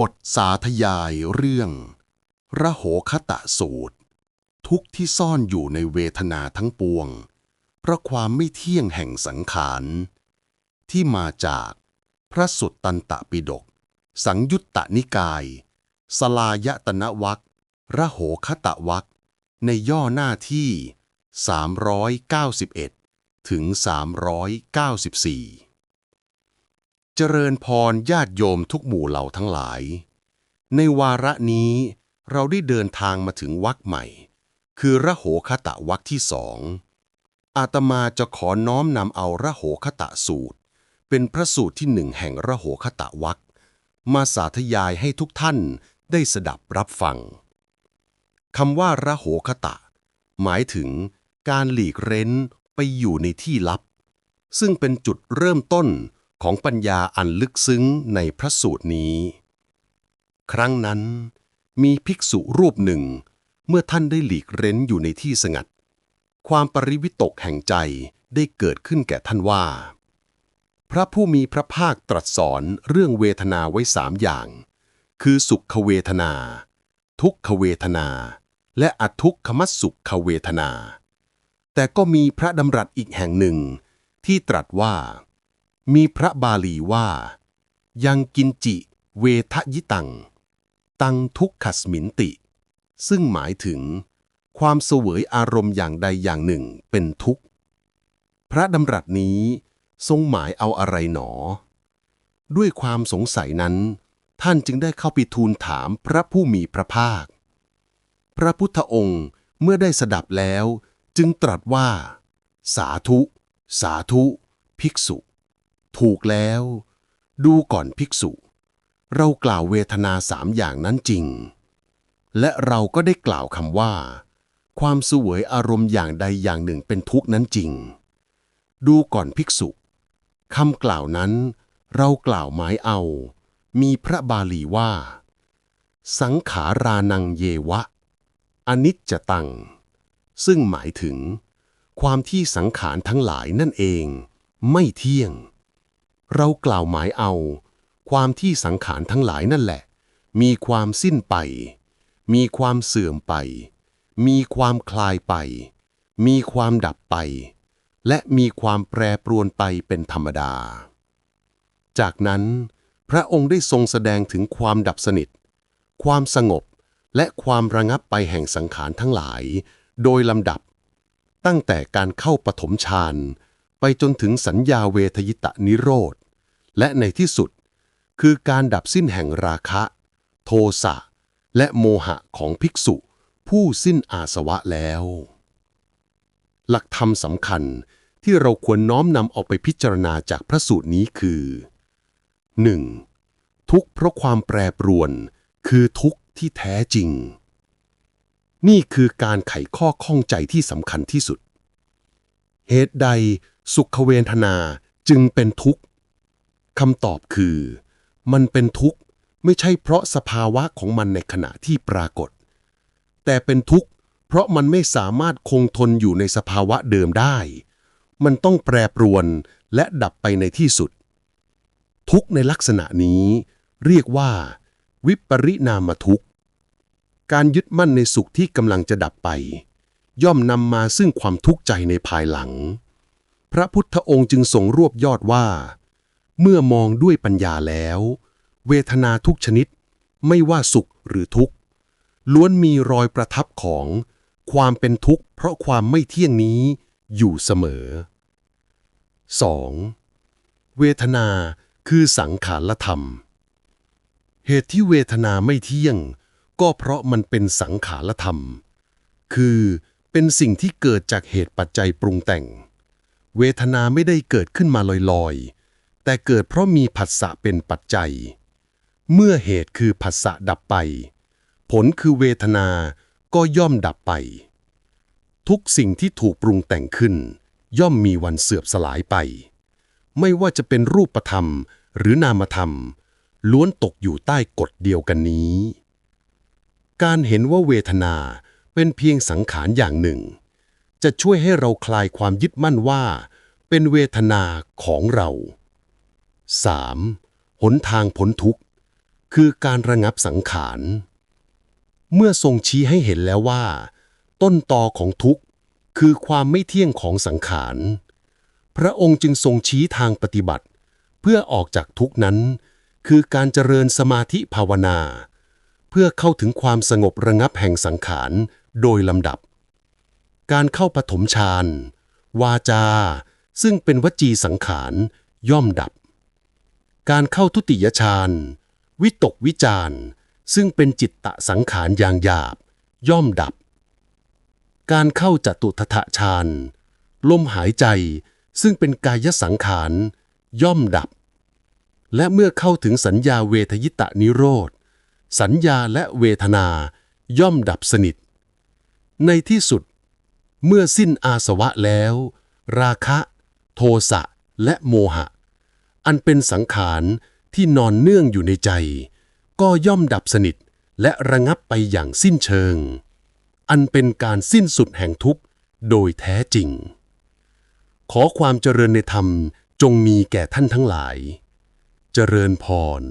บทสาธยายเรื่อง ระโหคตะสูตร ทุกที่ซ่อนอยู่ในเวทนาทั้งปวง เพราะความไม่เที่ยงแห่งสังขาร ที่มาจากพระสุตตันตปิฎกสังยุตตนิกาย สลายตนวักระโหคตะวักในย่อหน้าที่ 391 ถึง 394 เจริญพรญาติโยมทุกหมู่เหล่าทั้งหลาย ในวาระนี้เราได้เดินทางมาถึงวักใหม่ คือระโหคตะวักที่สองอาตมาจะขอน้อมนำเอาระโหคตะสูตร เป็นพระสูตรที่หนึ่งแห่งระโหคตะวักมาสาธยายให้ทุกท่านได้สดับรับฟังคำว่าระโหคตะ หมายถึงการหลีกเร้นไปอยู่ในที่ลับ ซึ่งเป็นจุดเริ่มต้น ของปัญญาอันลึกซึ้งในพระสูตรนี้ ครั้งนั้นมีภิกษุรูปหนึ่ง เมื่อท่านได้หลีกเร้นอยู่ในที่สงัด ความปริวิตกแห่งใจได้เกิดขึ้นแก่ท่านว่า พระผู้มีพระภาคตรัสสอนเรื่องเวทนาไว้สามอย่าง คือสุขเวทนา ทุกขเวทนา และอทุกขมัสสุขเวทนา แต่ก็มีพระดำรัสอีกแห่งหนึ่งที่ตรัสว่า มีพระบาลีว่า ยังกินจิเวทยิตัง ตังทุกขสมินติ ซึ่งหมายถึง ความเสวยอารมณ์อย่างใดอย่างหนึ่งเป็นทุกข์ พระดำรัสนี้ทรงหมายเอาอะไรหนอ ด้วยความสงสัยนั้น ท่านจึงได้เข้าไปทูลถามพระผู้มีพระภาค พระพุทธองค์เมื่อได้สดับแล้ว จึงตรัสว่า สาธุ สาธุ ภิกษุ ถูกแล้ว ดูก่อนภิกษุ เรากล่าวเวทนาสามอย่างนั้นจริง และเราก็ได้กล่าวคำว่า ความสวยอารมณ์อย่างใดอย่างหนึ่งเป็นทุกข์นั้นจริง ดูก่อนภิกษุคำกล่าวนั้น เรากล่าวหมายเอา มีพระบาลีว่า สังขารานังเยวะ อนิจจตัง ซึ่งหมายถึง ความที่สังขารทั้งหลายนั่นเอง ไม่เที่ยง เรากล่าวหมายเอา ความที่สังขารทั้งหลายนั่นแหละ มีความสิ้นไป มีความเสื่อมไป มีความคลายไป มีความดับไป และมีความแปรปรวนไปเป็นธรรมดา จากนั้น พระองค์ได้ทรงแสดงถึงความดับสนิท ความสงบและความระงับไปแห่งสังขารทั้งหลาย โดยลำดับ ตั้งแต่การเข้าปฐมฌาน ไปจนถึงสัญญาเวทยิตะนิโรธ และในที่สุด คือการดับสิ้นแห่งราคะ โทสะ และโมหะของภิกษุ ผู้สิ้นอาสวะแล้ว หลักธรรมสำคัญที่เราควรน้อมนำเอาไปพิจารณาจากพระสูตรนี้คือ 1. ทุกข์เพราะความแปรปรวน คือทุกข์ที่แท้จริง นี่คือการไขข้อข้องใจที่สำคัญที่สุด เหตุใด สุขเวทนาจึงเป็นทุกข์คำตอบคือ มันเป็นทุกข์ไม่ใช่เพราะสภาวะของมันในขณะที่ปรากฏ แต่เป็นทุกข์เพราะมันไม่สามารถคงทนอยู่ในสภาวะเดิมได้ มันต้องแปรปรวนและดับไปในที่สุด ทุกข์ในลักษณะนี้เรียกว่า วิปริณามทุกข์ การยึดมั่นในสุขที่กำลังจะดับไป ย่อมนำมาซึ่งความทุกข์ใจในภายหลัง พระพุทธองค์จึงทรงรวบยอดว่า เมื่อมองด้วยปัญญาแล้ว เวทนาทุกชนิด ไม่ว่าสุขหรือทุกข์ ล้วนมีรอยประทับของความเป็นทุกข์ เพราะความไม่เที่ยงนี้อยู่เสมอ 2. เวทนาคือสังขารธรรม เหตุที่เวทนาไม่เที่ยง ก็เพราะมันเป็นสังขารธรรม คือเป็นสิ่งที่เกิดจากเหตุปัจจัยปรุงแต่ง เวทนาไม่ได้เกิดขึ้นมาลอยๆ แต่เกิดเพราะมีผัสสะเป็นปัจจัย เมื่อเหตุคือผัสสะดับไป ผลคือเวทนาก็ย่อมดับไป ทุกสิ่งที่ถูกปรุงแต่งขึ้น ย่อมมีวันเสื่อมสลายไป ไม่ว่าจะเป็นรูปธรรมหรือนามธรรม ล้วนตกอยู่ใต้กฎเดียวกันนี้ การเห็นว่าเวทนาเป็นเพียงสังขารอย่างหนึ่ง จะช่วยให้เราคลายความยึดมั่นว่า เป็นเวทนาของเรา 3. หนทางพ้นทุกข์ คือการระงับสังขาร เมื่อทรงชี้ให้เห็นแล้วว่า ต้นตอของทุกข์คือความไม่เที่ยงของสังขาร พระองค์จึงทรงชี้ทางปฏิบัติ เพื่อออกจากทุกข์นั้น คือการเจริญสมาธิภาวนา เพื่อเข้าถึงความสงบระงับแห่งสังขารโดยลำดับ การเข้าปฐมฌานวาจา ซึ่งเป็นวจีสังขาร ย่อมดับ การเข้าทุติยฌานวิตกวิจารซึ่งเป็นจิตตะสังขารอย่างหยาบ ย่อมดับ การเข้าจตุทถฌานลมหายใจซึ่งเป็นกายสังขาร ย่อมดับ และเมื่อเข้าถึงสัญญาเวทยิตะนิโรธ สัญญาและเวทนาย่อมดับสนิท ในที่สุด เมื่อสิ้นอาสวะแล้ว ราคะ โทสะและโมหะ อันเป็นสังขารที่นอนเนื่องอยู่ในใจ ก็ย่อมดับสนิทและระงับไปอย่างสิ้นเชิง อันเป็นการสิ้นสุดแห่งทุกข์โดยแท้จริง ขอความเจริญในธรรมจงมีแก่ท่านทั้งหลาย เจริญพร